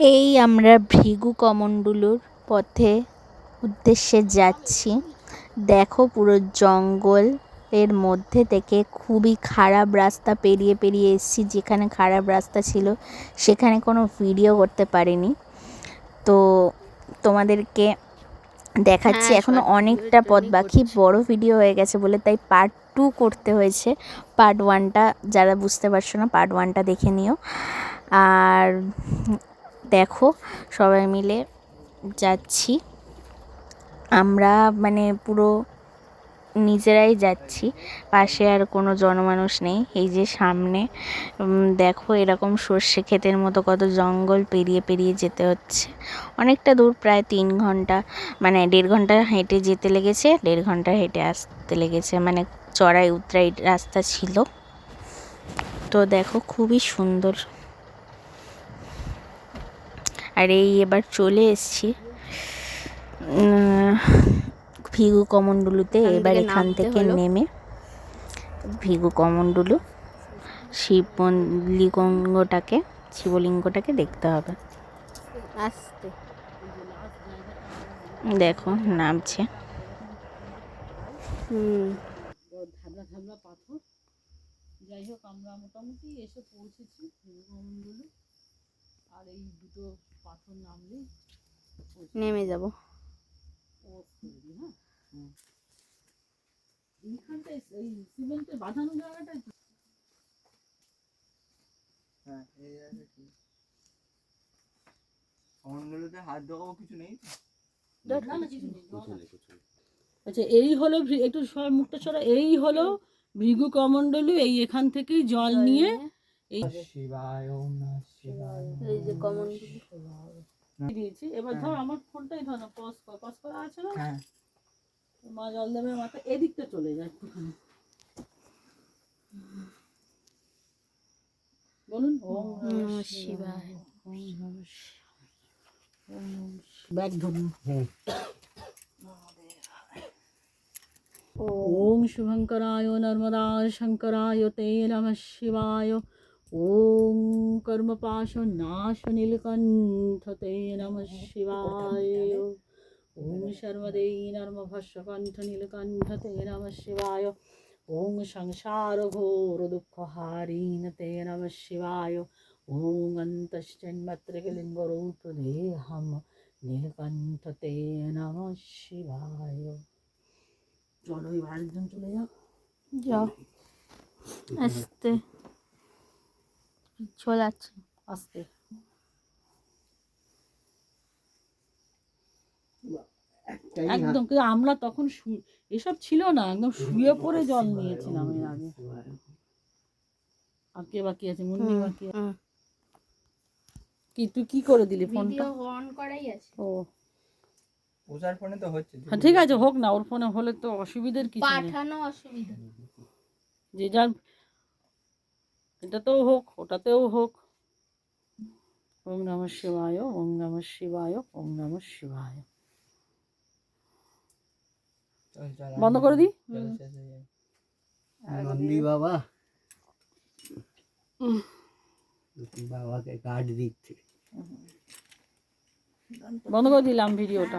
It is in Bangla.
এই আমরা ভৃগু কমণ্ডলুর পথে উদ্দেশ্যে যাচ্ছি। দেখো পুরো জঙ্গল এর মধ্যে থেকে খুবই খারাপ রাস্তা পেরিয়ে পেরিয়ে এসেছি যেখানে খারাপ রাস্তা ছিল সেখানে কোনো ভিডিও করতে পারিনি। তো তোমাদেরকে দেখাচ্ছি হ্যাঁ, এখনও অনেকটা পথ বাকি বড় ভিডিও হয়ে গেছে বলে তাই পার্ট টু করতে হয়েছে। পার্ট ওয়ানটা যারা বুঝতে পারছ না পার্ট ওয়ানটা দেখে নিও। আর দেখো, সবাই মিলে যাচ্ছি। আমরা মানে পুরো নিজেরাই যাচ্ছি, পাশে আর কোনো জনমানুষ নেই। এই যে সামনে দেখো এরকম সর্ষে ক্ষেতের মতো কত জঙ্গল পেরিয়ে পেরিয়ে যেতে হচ্ছে। অনেকটা দূর, প্রায় তিন ঘণ্টা মানে দেড় ঘণ্টা হেঁটে যেতে লেগেছে, দেড় ঘণ্টা হেঁটে আসতে লেগেছে মানে চড়াই উতরাই রাস্তা ছিল। তো দেখো, খুবই সুন্দর। আর এই এবার চলে এসছি। ভিগু কমণ্ডলুতে এবার এখান থেকে নেমে ভিগু কমণ্ডলু শিবলিঙ্গটাকে শিবলিঙ্গটাকে দেখতে হবে। আসতে। দেখো নামছে। হুম। ধাবলা ধাবলা পাথর যাই হোক আমরা মোটামুটি এসে পৌঁছেছি আর এই দুটো পাথর নামলেই নেমে যাব। হ্যাঁ? এইখানটায় এই বাঁধানো হ্যাঁ এই কি হাত দেওয়াও কিছু নেই আচ্ছা এই হলো একটু মুখটা সরা এই হলো ভৃগু কমণ্ডলু এই এখান থেকেই জল নিয়ে এই শিবায় ওম নমঃ শিবায় এই যে কমন দিয়েছি? এবার ধর আমার ফোনটাই ধর না পজ কর পজ করা আছে না? হ্যাঁ। মা জল দেবে মাথা এদিকটা চলে যায় একটুখানি। বলুন ওম নমঃ শিবায়। ওম নমঃ নর্মভস্যকণ্ঠ নীলকণ্ঠ তে নমঃ শিবায় ওম সংসার ঘোর দুঃখহারিণ তে নমঃ শিবায় ওম অন্তশ্চন্মত্রিকলিঙ্গরূপ দেহম নীলকণ্ঠ তে নমঃ শিবায় চলো এবার আরেকজন চলে যাও যাও আসতে চলাচ্ছে আস্তে। একদম কিন্তু আমরা তখন এসব ছিল না একদম শুয়ে পড়ে জল নিয়েছিলাম এর আগে। আর কে বাকি আছে? মুন্নি বাকি। কি তুই কি করে দিলি ফোনটা? অন করাই আছে। ও। ওজার ফোনে তো হচ্ছে হ্যাঁ, ঠিক আছে হোক না ওর ফোনে হলে তো অসুবিধার কিছু নেই। পাঠানো অসুবিধা। যে যার এটাতেও হোক ওটাতেও হোক। ওম নম শিবায় ওম নম শিবায় ওম নম শিবায়। বন্ধ করে যাবে। নন্দী বাবা। বাবাকে কার্ড দিচ্ছে। বন্ধ করে দিলাম ভিডিওটা।